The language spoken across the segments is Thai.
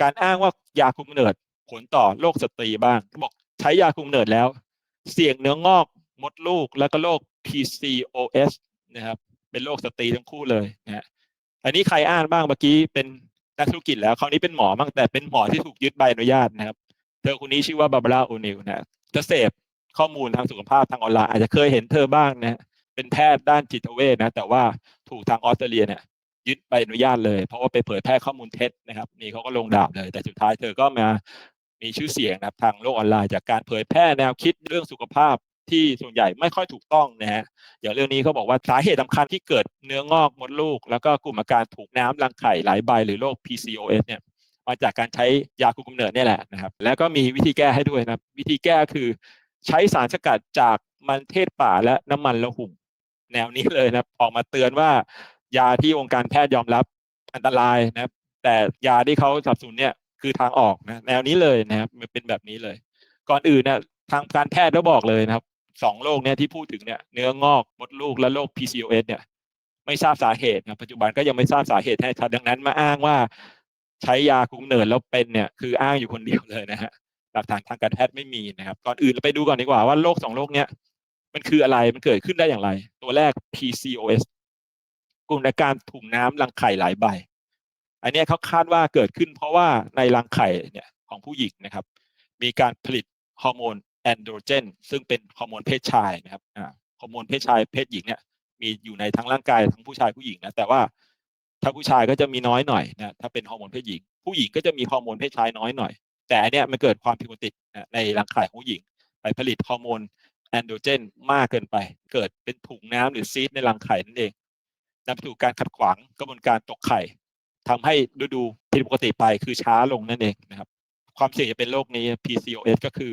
การอ้างว่ายาคุมเนิดผลต่อโรคสตรีบ้างบอกใช้ยาคุมเนิดแล้ว เสี่ยงเนื้องอกมดลูกแล้วก็โรค PCOS นะครับ เป็นโรคสตรีทั้งคู่เลยนะฮะอันนี้ใครอ้างบ้างเมื่อกี้เป็นนักธุรกิจแล้วคราวนี้เป็นหมอบ้างแต่เป็นหมอที่ถูกยึดใบอนุญาตนะครับ เธอคนนี้ชื่อว่าบาบาร่าโอนิลนะจะเสพข้อมูลทางสุขภาพทางออนไลน์อาจจะเคยเห็นเธอบ้างนะเป็นแพทย์ด้านจิตเวชนะ แต่ว่าถูกทางออสเตรเลียเนี่ย ยึดใบอนุญาตเลย เพราะว่าไปเผยแพร่ข้อมูลเท็จนะครับนี่เขาก็ลงดาบเลย แต่สุดท้ายเธอก็มามีชื่อเสียงนะครับทางโลกออนไลน์จากการเผยแพร่แนวคิดเรื่องสุขภาพที่ส่วนใหญ่ไม่ค่อยถูกต้องนะฮะอย่างเรื่องนี้เขาบอกว่าสาเหตุสาคัญที่เกิดเนื้องอกมดลูก แล้วก็กลุ่มอาการถูกน้ำรังไข่หลายใบหรือโรค PCOS เนี่ยมาจากการใช้ยาคุมกำเนิดนี่แหละนะครับ แล้วก็มีวิธีแก้ให้ด้วยนะวิธีแก้คือใช้สารสกัดจากมันเทศป่าและน้ำมันละหุ่มแนวนี้เลยนะออกมาเตือนว่า ยาที่องค์การแพทย์ยอมรับอันตรายนะครับ แต่ยาที่เขาสับสนเนี่ยคือทางออกนะแนวนี้เลยนะครับมันเป็นแบบนี้เลย ก่อนอื่นเนี่ยทางการแพทย์ก็บอกเลยนะครับสองโรคเนี่ยที่พูดถึงเนี่ยเนื้องอกมดลูกและโรค PCOS เนี่ย ไม่ทราบสาเหตุนะปัจจุบันก็ยังไม่ทราบสาเหตุให้ชัดดังนั้นมาอ้างว่า ใช้ยาคุมเนิดแล้วเป็นเนี่ยคืออ้างอยู่คนเดียวเลยนะฮะหลักฐานทางการแพทย์ไม่มีนะครับ ก่อนอื่นเราไปดูก่อนดีกว่าว่าโรคสองโรคเนี้ยมันคืออะไรมันเกิดขึ้นได้อย่างไร ตัวแรก PCOS กลุ่มอาการถุงน้ำรังไข่หลายใบ อันนี้เขาคาดว่าเกิดขึ้นเพราะว่าในรังไข่เนี่ยของผู้หญิงนะครับ มีการผลิตฮอร์โมนแอนโดรเจน ซึ่งเป็นฮอร์โมนเพศชายนะครับฮอร์โมนเพศชายเพศหญิงเนี่ยมีอยู่ในทั้งร่างกายทั้งผู้ชายผู้หญิงนะแต่ว่าถ้าผู้ชายก็จะมีน้อยหน่อยนะถ้าเป็นฮอร์โมนเพศหญิง ผู้หญิงก็จะมีฮอร์โมนเพศชายน้อยหน่อย แต่อันเนี้ยมันเกิดความผิดปกติในรังไข่ของผู้หญิง ไปผลิตฮอร์โมนแอนโดรเจนมากเกินไป เกิดเป็นถุงน้ำหรือซีดในรังไข่นั่นเอง นำไปสู่การขัดขวางกระบวนการตกไข่ทำให้ฤดูผิดปกติไปคือช้าลงนั่นเองนะครับ ความเสี่ยงจะเป็นโรคนี้ PCOS ก็คือ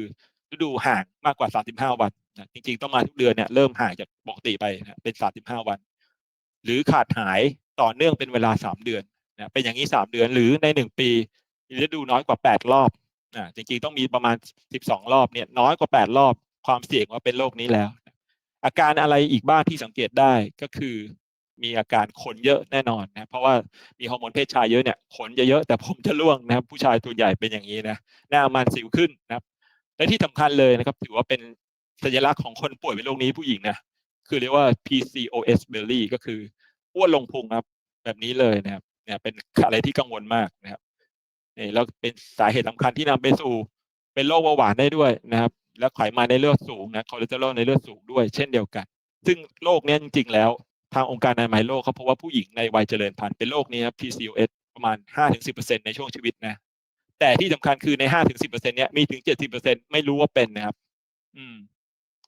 ฤดูห่างมากกว่า 35 วันนะจริงๆ ต้องมาทุกเดือนเนี่ยเริ่มห่างจากปกติไปนะเป็น 35 วัน หรือขาดหายต่อเนื่องเป็นเวลา 3 เดือนนะเป็นอย่างนี้ 3 เดือนหรือใน 1 ปีมีฤดูน้อยกว่า 8 รอบนะจริงๆ ต้องมีประมาณ 12 รอบเนี่ยน้อยกว่า 8 รอบ ความเสี่ยงว่าเป็นโรคนี้แล้ว อาการอะไรอีกบ้างที่สังเกตได้ก็คือ มีอาการขนเยอะแน่นอนนะเพราะว่ามีฮอร์โมนเพศชายเยอะเนี่ยขนจะเยอะแต่ผมจะร่วงนะครับ ผู้ชายตัวใหญ่เป็นอย่างนี้นะหน้ามันสิวขึ้นนะครับ และที่สำคัญเลยนะครับ ถือว่าเป็นสัญลักษณ์ของคนป่วยเป็นโรคนี้ผู้หญิงนะคือเรียกว่า PCOS belly ก็คืออ้วนลงพุงครับแบบนี้เลยนะครับเนี่ยเป็นอะไรที่กังวลมากนะครับนี่แล้วเป็นสาเหตุสำคัญที่นำไปสู่ เป็นโรคเบาหวานได้ด้วยนะครับ และไขมันในเลือดสูงนะคอเลสเตอรอลในเลือดสูงด้วยเช่นเดียวกัน ซึ่งโรคนี้จริง ๆ แล้ว ทางองค์การอนามัยโลกเขาพบว่าผู้หญิงในวัยเจริญพันธุ์เป็นโรคนี้ครับ PCOS ประมาณ 5-10%ในช่วงชีวิตนะ แต่ที่สำคัญคือใน 5-10%เนี้ยมีถึง 70%ไม่รู้ว่าเป็นนะครับ อืม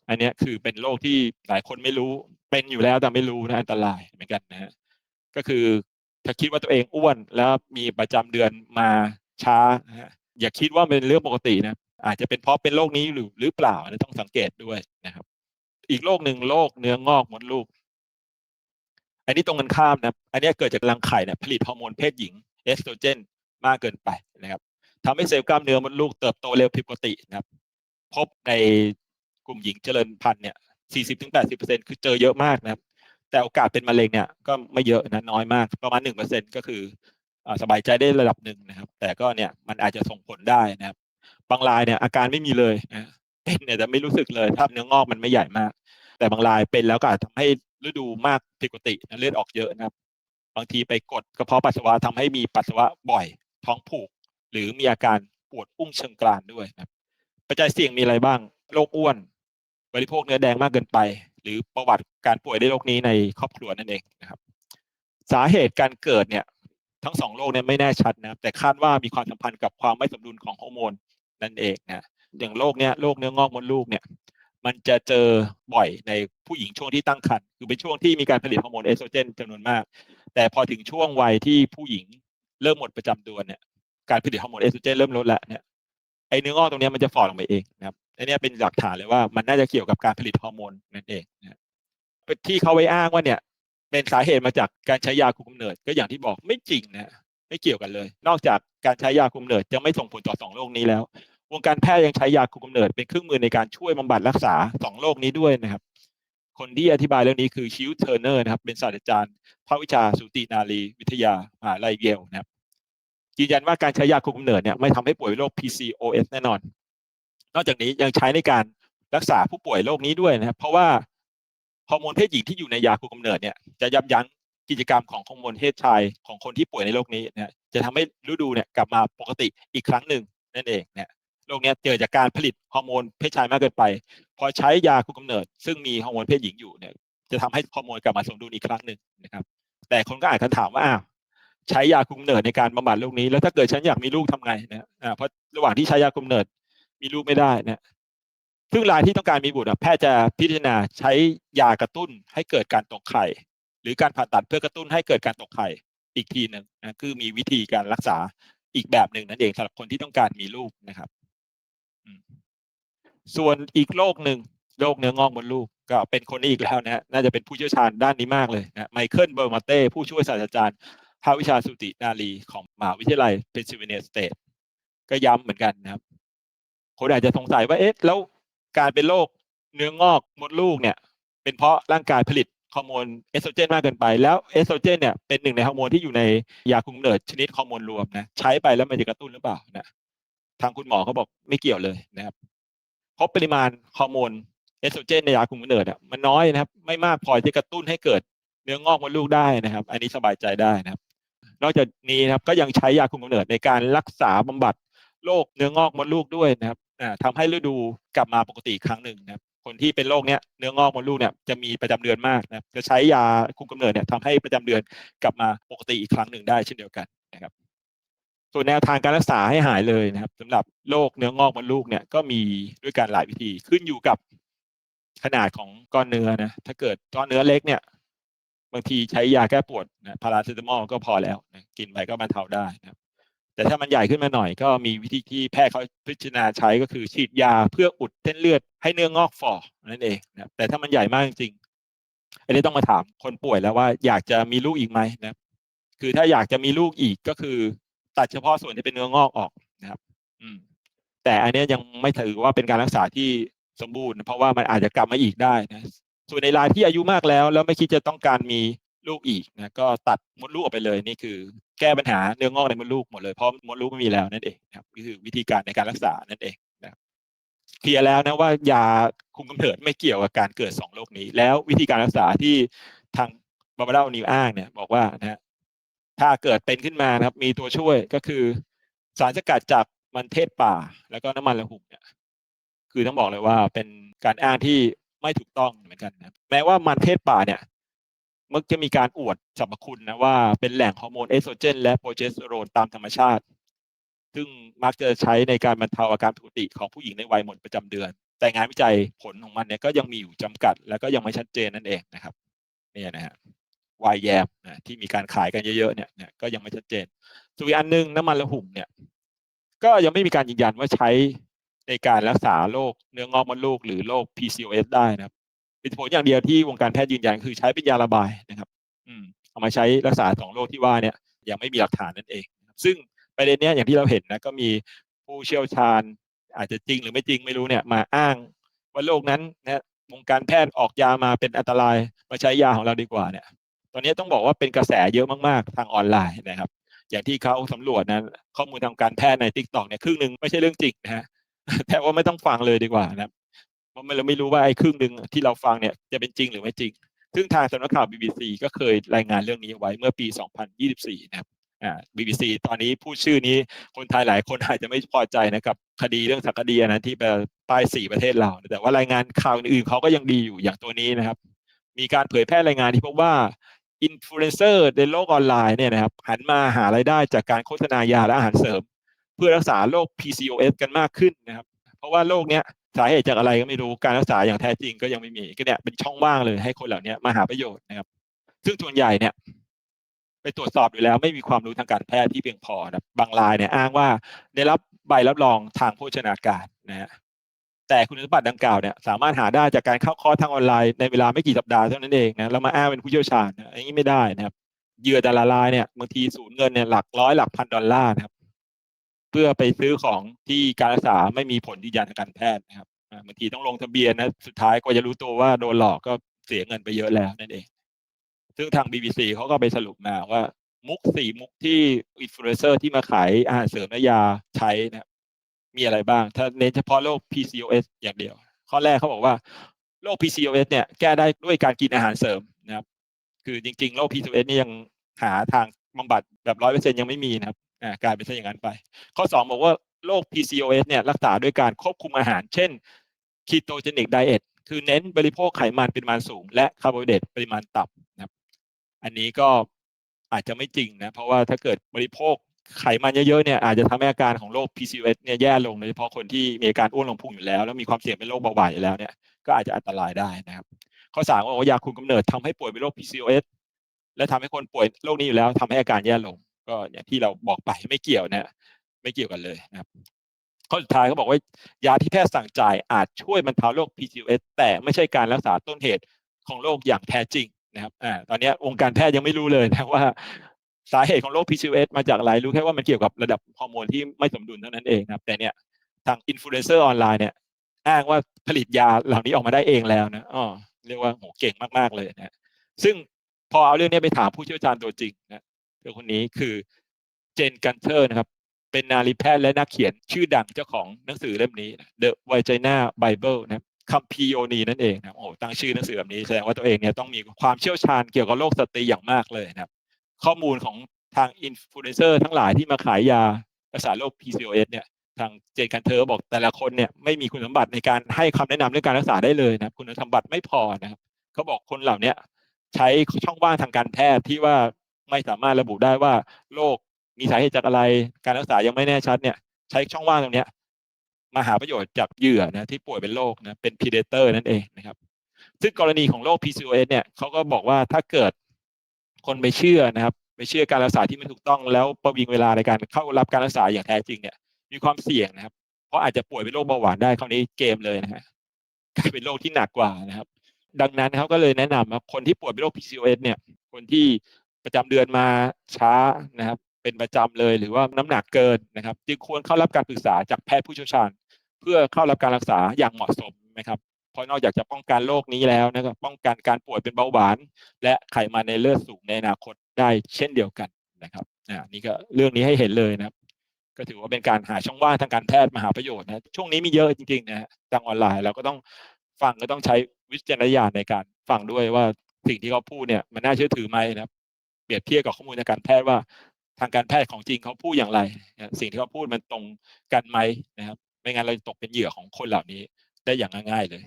อันเนี้ยคือเป็นโรคที่หลายคนไม่รู้ เป็นอยู่แล้วแต่ไม่รู้นะอันตรายเหมือนกันนะฮะก็คือถ้าคิดว่าตัวเองอ้วนแล้วมีประจำเดือนมาช้านะฮะอย่าคิดว่าเป็นเรื่องปกตินะอาจจะเป็นเพราะเป็นโรคนี้หรือหรือเปล่านนี้ต้องสังเกตด้วยนะครับ อีกโรคหนึ่งโรคเนื้องอกมดลูก อันนี้ตรงกันข้ามนะอันนี้เกิดจากรังไข่เนี่ยผลิตฮอร์โมนเพศหญิงเอสโตรเจนมากเกินไปนะครับทำให้เซลล์กล้ามเนื้อมดลูกเติบโตเร็วผิดปกตินะครับ พบในกลุ่มหญิงเจริญพันธุ์เนี่ย 40-80%คือเจอเยอะมากนะครับ แต่โอกาสเป็นมะเร็งเนี่ยก็ไม่เยอะนะน้อยมาก ประมาณ 1%ก็คือสบายใจได้ระดับหนึ่งนะครับ แต่ก็เนี่ยมันอาจจะส่งผลได้นะครับ บางรายเนี่ยอาการไม่มีเลยนะเป็นเนี่ยแต่ไม่รู้สึกเลยถ้าเนื้องอกมันไม่ใหญ่มาก แต่บางรายเป็นแล้วก็อาจทำให้ ฤดูมากผิดปกตินะเลือดออกเยอะนะครับ บางทีไปกดกระเพาะปัสสาวะทำให้มีปัสสาวะบ่อย ท้องผูก หรือมีอาการปวดอุ้งเชิงกรานด้วยนะครับปัจจัยเสี่ยงมีอะไรบ้างโรคอ้วน บริโภคเนื้อแดงมากเกินไป หรือประวัติการป่วยด้วยโรคนี้ในครอบครัวนั่นเองนะครับ สาเหตุการเกิดเนี่ยทั้งสองโรคเนี่ยไม่แน่ชัดนะแต่คาดว่ามีความสัมพันธ์กับความไม่สมดุลของฮอร์โมนนั่นเองนะอย่างโรคเนี้ยโรคเนื้องอกมดลูกเนี่ย มันจะเจอบ่อยในผู้หญิงช่วงที่ตั้งครรภ์คือเป็นช่วงที่มีการผลิตฮอร์โมนเอสโตรเจนจำนวนมาก แต่พอถึงช่วงวัยที่ผู้หญิงเริ่มหมดประจำเดือนเนี่ยการผลิตฮอร์โมนเอสโตรเจนเริ่มลดแล้วเนี่ยไอ้เนื้องอกตรงนี้มันจะฝ่อลงไปเองนะครับอันนี้เป็นหลักฐานเลยว่ามันน่าจะเกี่ยวกับการผลิตฮอร์โมนนั่นเองนะที่เขาไว้อ้างว่าเนี่ย เป็นสาเหตุมาจากการใช้ยาคุมกำเนิดก็อย่างที่บอกไม่จริงนะไม่เกี่ยวกันเลย นอกจากการใช้ยาคุมกำเนิดจะไม่ส่งผลต่อสองโรคนี้แล้ว วงการแพทย์ยังใช้ยาคุมกำเนิดเป็นเครื่องมือในการช่วยบำบัดรักษาสองโรคนี้ด้วยนะครับ คนที่อธิบายเรื่องนี้คือชิวเทอร์เนอร์นะครับ เป็นศาสตราจารย์ภาควิชาสูตินารีวิทยามหาลัยเยลนะครับยืนยันว่าการใช้ยาคุมกำเนิดเนี่ยไม่ทำให้ป่วยโรค PCOS แน่นอน นอกจากนี้ยังใช้ในการรักษาผู้ป่วยโรคนี้ด้วยนะครับ เพราะว่าฮอร์โมนเพศหญิงที่อยู่ในยาคุมกำเนิดเนี่ยจะยับยั้งกิจกรรมของฮอร์โมนเพศชายของคนที่ป่วยในโรคนี้นะจะทำให้ฤดูเนี่ยกลับมาปกติอีกครั้งหนึ่งนั่นเองเนี่ย โรคนี้เกิดจากการผลิตฮอร์โมนเพศชายมากเกินไป พอใช้ยาคุมกำเนิด ซึ่งมีฮอร์โมนเพศหญิงอยู่เนี่ย จะทำให้ฮอร์โมนกลับมาสมดุลอีกครั้งหนึ่งนะครับ แต่คนก็อาจจะถามว่าอ้าวใช้ยาคุมกำเนิดในการบำบัดโรคนี้ แล้วถ้าเกิดฉันอยากมีลูกทำไงนะอ่าเพราะระหว่างที่ใช้ยาคุมกำเนิดมีลูกไม่ได้นะซึ่งรายที่ต้องการมีบุตรแพทย์จะพิจารณาใช้ยากระตุ้นให้เกิดการตกไข่ หรือการผ่าตัดเพื่อกระตุ้นให้เกิดการตกไข่อีกทีหนึ่งนะคือมีวิธีการรักษาอีกแบบหนึ่งนั่นเองสำหรับคนที่ต้องการมีลูกนะครับ ส่วนอีกโรคหนึ่งโรคเนื้องอกมดลูกก็เป็นคนนี้อีกแล้วนะฮะน่าจะเป็นผู้เชี่ยวชาญด้านนี้มากเลยนะไมเคิลเบอร์มาเต้ผู้ช่วยศาสตราจารย์ภาควิชาสูตินารีของมหาวิทยาลัยเพนซิลเวเนียสเตทก็ย้ำเหมือนกันนะครับ คนอาจจะสงสัยว่าเอ๊ะแล้วการเป็นโรคเนื้องอกมดลูกเนี่ย เป็นเพราะร่างกายผลิตฮอร์โมนเอสโตรเจนมากเกินไปแล้วเอสโตรเจนเนี่ยเป็นหนึ่งในฮอร์โมนที่อยู่ในยาคุมกำเนิดชนิดฮอร์โมนรวมนะใช้ไปแล้วมันจะกระตุ้นหรือเปล่านะทางคุณหมอเขาบอกไม่เกี่ยวเลยนะครับ เพราะปริมาณฮอร์โมนเอสโตรเจนในยาคุมกำเนิดอะมันน้อยนะครับ ไม่มากพอที่กระตุ้นให้เกิดเนื้องอกมดลูกได้นะครับ อันนี้สบายใจได้นะครับ นอกจากนี้นะครับก็ยังใช้ยาคุมกำเนิดในการรักษาบำบัดโรคเนื้องอกมดลูกด้วยนะครับอ่าทำให้ฤดูกลับมาปกติครั้งหนึ่งนะครับ คนที่เป็นโรคเนี้ยเนื้องอกมดลูกเนี่ยจะมีประจำเดือนมากนะจะใช้ยาคุมกำเนิดเนี่ยทำให้ประจำเดือนกลับมาปกติอีกครั้งหนึ่งได้เช่นเดียวกันนะครับ ส่วนแนวทางการรักษาให้หายเลยนะครับสำหรับโรคเนื้องอกมดลูกเนี่ยก็มีด้วยการหลายวิธีขึ้นอยู่กับขนาดของก้อนเนื้อนะถ้าเกิดก้อนเนื้อเล็กเนี่ย บางทีใช้ยาแก้ปวดนะพาราเซตามอลก็พอแล้วนะกินไปก็บรรเทาได้นะครับแต่ถ้ามันใหญ่ขึ้นมาหน่อยก็มีวิธีที่แพทย์เขาพิจารณาใช้ก็คือฉีดยาเพื่ออุดเส้นเลือดให้เนื้องอกฝ่อนั่นเองนะครับแต่ถ้ามันใหญ่มากจริงๆอันนี้ต้องมาถามคนป่วยแล้วว่าอยากจะมีลูกอีกไหมนะคือถ้าอยากจะมีลูกอีกก็คือ ตัดเฉพาะส่วนที่เป็นเนื้องอกออกนะครับ อืม แต่อันนี้ยังไม่ถือว่าเป็นการรักษาที่สมบูรณ์ เพราะว่ามันอาจจะกลับมาอีกได้นะ ส่วนในรายที่อายุมากแล้ว แล้วไม่คิดจะต้องการมีลูกอีกนะก็ตัดมดลูกออกไปเลยนี่คือ แก้ปัญหาเนื้องอกในมดลูกหมดเลยเพราะมดลูกไม่มีแล้วนั่นเองนะครับนี่คือวิธีการในการรักษานั่นเองนะครับเคลียร์แล้วนะว่ายาคุมกำเนิดไม่เกี่ยวกับการเกิดสองโรคนี้ แล้ววิธีการรักษาที่ทางบาบาร่านิวอ้างเนี่ยบอกว่านะฮะ ถ้าเกิดเป็นขึ้นมานะครับ มีตัวช่วยก็คือ สารสกัดจากมันเทศป่า แล้วก็น้ำมันระหุ่มเนี่ยคือต้องบอกเลยว่าเป็นการอ้างที่ไม่ถูกต้องเหมือนกันนะแม้ว่ามันเทศป่าเนี่ยมักจะมีการอวดสรรพคุณนะว่าเป็นแหล่งฮอร์โมนเอสโตรเจน และโปรเจสเตอโรนตามธรรมชาติ ซึ่งมักจะใช้ในการบรรเทาอาการผิดปกติของผู้หญิงในวัยหมดประจำเดือน แต่งานวิจัยผลของมันเนี่ยก็ยังมีอยู่จำกัด แล้วก็ยังไม่ชัดเจนนั่นเองนะครับเนี่ยนะฮะ วายแยมนะที่มีการขายกันเยอะๆเนี่ยเนี่ยก็ยังไม่ชัดเจนส่วนอีกอันหนึงน้ำมันระหุ่มเนี่ยก็ยังไม่มีการยืนยันว่าใช้ในการรักษาโรคเนื้องอกมดลูกหรือโรค PCOS ได้นะครับเป็นผลอย่างเดียวที่วงการแพทย์ยืนยันคือใช้เป็นยาระบายนะครับ อืมเอามาใช้รักษาสองโรคที่ว่าเนี่ย ยังไม่มีหลักฐานนั่นเอง ซึ่งประเด็นเนี้ยอย่างที่เราเห็นนะก็มีผู้เชี่ยวชาญ อาจจะจริงหรือไม่จริงไม่รู้เนี่ยมาอ้างว่าโรคนั้นนะวงการแพทย์ออกยามาเป็นอันตรายมาใช้ยาของเราดีกว่าเนี่ย อนนี้ต้องบอกว่าเป็นกระแสเยอะมากๆ ทางออนไลน์นะครับ อย่างที่เขาสำรวจนะข้อมูลทางการแพทย์ใน t ิ k t o k เนี่ยครึ่งหนึ่งไม่ใช่เรื่องจริงนะฮะแต่ว่าไม่ต้องฟังเลยดีกว่านะเพราะเราไม่รู้ว่าไอ้ครึ่งหนึ่งที่เราฟังเนี่ยจะเป็นจริงหรือไม่จริง ซึ่งทางสำนักข่าว BBC ก็เคยรายงานเรื่องนี้ไว้เมื่อปี 2024 นะครับอ่า BBC ตอนนี้พูดชื่อนี้คนไทยหลายคนอาจจะไม่พอใจนะกับคดีเรื่องสังคดีนนั้นที่ไปป้สีประเทศเรา แต่ว่ารายงานข่าวอื่นๆเขาก็ยังดีอยู่อย่างตัวนี้นะครับ มีการเผยแพร่รายงานที่พบว่า อินฟลูเอนเซอร์ในโลกออนไลน์เนี่ยนะครับหันมาหารายได้จากการโฆษณายาและอาหารเสริม เพื่อรักษาโรค PCOS กันมากขึ้นนะครับ เพราะว่าโรคเนี้ยสาเหตุจากอะไรก็ไม่รู้การรักษาอย่างแท้จริงก็ยังไม่มีก็เนี่ยเป็นช่องว่างเลยให้คนเหล่านี้มาหาประโยชน์นะครับ ซึ่งส่วนใหญ่เนี่ย ไปตรวจสอบอยู่แล้วไม่มีความรู้ทางการแพทย์ที่เพียงพอนะบางรายเนี่ยอ้างว่าได้รับใบรับรองทางโภชนาการนะฮะ แต่คุณสมบัติดังกล่าวเนี่ยสามารถหาได้จากการเข้าคอร์สทางออนไลน์ในเวลาไม่กี่สัปดาห์เท่านั้นเองนะแล้วมาอ้างเป็นผู้เชี่ยวชาญนะอันนี้ไม่ได้นะครับเหยื่อแต่ละรายเนี่ยบางทีสูญเงินเนี่ยหลักร้อยหลักพันดอลลาร์นะครับ เพื่อไปซื้อของที่การรักษาไม่มีผลยืนยันทางการแพทย์นะครับบางทีต้องลงทะเบียนนะสุดท้ายกว่าจะรู้ตัวว่าโดนหลอกก็เสียเงินไปเยอะแล้วนั่นเอง ซึ่งทาง BBC เขาก็ไปสรุปมาว่า มุกสี่มุกที่อินฟลูเอนเซอร์ที่มาขายอาหารเสริมและยาใช้นะครับ มีอะไรบ้าง ถ้าเน้นเฉพาะโรค PCOS อย่างเดียว ข้อแรกเขาบอกว่าโรค PCOS เนี่ยแก้ได้ด้วยการกินอาหารเสริมนะครับ คือจริงๆโรค PCOS นี่ยังหาทางบำบัดแบบร้อยเปอร์เซ็นยังไม่มีนะครับอ่ากลายเป็นซะอย่างนั้นไป ข้อสองบอกว่าโรค PCOS เนี่ยรักษาด้วยการควบคุมอาหาร เช่น ketogenic diet คือเน้นบริโภคไขมันปริมาณสูง และคาร์โบไฮเดรตปริมาณต่ำนะครับ อันนี้ก็อาจจะไม่จริงนะ เพราะว่าถ้าเกิดบริโภค ไขมันเยอะๆเนี่ยอาจจะทำให้อาการของโรค PCOS เนี่ยแย่ลงโดยเฉพาะคนที่มีอาการอ้วนลงพุงอยู่แล้ว แล้วมีความเสี่ยงเป็นโรคเบาหวานอยู่แล้วเนี่ยก็อาจจะอันตรายได้นะครับ ข้อสามบอกว่ายาคุมกำเนิดทำให้ป่วยเป็นโรค PCOS และทำให้คนป่วยโรคนี้อยู่แล้วทำให้อาการแย่ลง ก็อย่างที่เราบอกไปไม่เกี่ยวนะไม่เกี่ยวกันเลยนะครับข้อสุดท้ายเขาบอกว่ายาที่แพทย์สั่งจ่ายอาจช่วยบรรเทาโรค PCOS แต่ไม่ใช่การรักษาต้นเหตุของโรคอย่างแท้จริงนะครับอ่าตอนนี้วงการแพทย์ยังไม่รู้เลยนะว่า สาเหตุของโรค PCOS มาจากอะไรรู้แค่ว่ามันเกี่ยวกับระดับฮอร์โมนที่ไม่สมดุลเท่านั้นเองนะครับ แต่เนี่ยทางอินฟลูเอนเซอร์ออนไลน์เนี่ยอ้างว่าผลิตยาเหล่านี้ออกมาได้เองแล้วนะอ๋อเรียกว่าโหเก่งมากๆเลยนะซึ่งพอเอาเรื่องนี้ไปถามผู้เชี่ยวชาญตัวจริงนะเธอคนนี้คือเจนกันเทอร์นะครับ เป็นนารีแพทย์และนักเขียนชื่อดังเจ้าของหนังสือเล่มนี้ The Vagina Bible นะครับคัมภีโยนีนั่นเองนะโอ้ตั้งชื่อหนังสือแบบนี้แสดงว่าตัวเองเนี่ยต้องมีความเชี่ยวชาญเกี่ยวกับโรคสตรีอย่างมากเลยนะครับ ข้อมูลของทางอินฟลูเอนเซอร์ทั้งหลายที่มาขายยารักษาโรค PCOS เนี่ยทางเจนกันเทอร์บอกแต่ละคนเนี่ยไม่มีคุณสมบัติในการให้คำแนะนำเรื่องการรักษาได้เลยนะคุณสมบัติไม่พอนะครับเขาบอกคนเหล่านี้ใช้ช่องว่างทางการแพทย์ที่ว่าไม่สามารถระบุได้ว่าโรคมีสาเหตุจากอะไร การรักษายังไม่แน่ชัดเนี่ย ใช้ช่องว่างตรงนี้มาหาประโยชน์จากเหยื่อนะที่ป่วยเป็นโรคนะเป็น predator นั่นเองนะครับซึ่งกรณีของโรค PCOS เนี่ยเขาก็บอกว่าถ้าเกิด คนไปเชื่อนะครับไปเชื่อการรักษาที่ไม่ถูกต้องแล้วประวิงเวลาในการเข้ารับการรักษาอย่างแท้จริงเนี่ย มีความเสี่ยงนะครับ เพราะอาจจะป่วยเป็นโรคเบาหวานได้คราวนี้เกมเลยนะฮะกลายเป็นโรคที่หนักกว่านะครับ ดังนั้นเขาก็เลยแนะนำว่าคนที่ป่วยเป็นโรค PCOS เนี่ย คนที่ประจำเดือนมาช้านะครับ เป็นประจำเลยหรือว่าน้ำหนักเกินนะครับ จึงควรเข้ารับการปรึกษาจากแพทย์ผู้เชี่ยวชาญ เพื่อเข้ารับการรักษาอย่างเหมาะสมนะครับ ราะนอกจากจะป้องกันโรคนี้แล้วนะครับป้องกันการป่วยเป็นเบาหวาน และไขมันในเลือดสูงในอนาคตได้เช่นเดียวกันนะครับนี่ก็เรื่องนี้ให้เห็นเลยนะครับ ก็ถือว่าเป็นการหาช่องว่างทางการแพทย์มหาประโยชน์นะช่วงนี้มีเยอะจริงๆนะทางออนไลน์เราก็ต้องฟังก็ต้องใช้วิจารณญาณในการฟังด้วยว่าสิ่งที่เขาพูดเนี่ยมันน่าเชื่อถือไหมนะครับ เปรียบเทียบกับข้อมูลทางการแพทย์ว่าทางการแพทย์ของจริงเขาพูดอย่างไร สิ่งที่เขาพูดมันตรงกันไหมนะครับ ไม่งั้นเราจะตกเป็นเหยื่อของคนเหล่านี้ได้อย่างง่ายๆเลย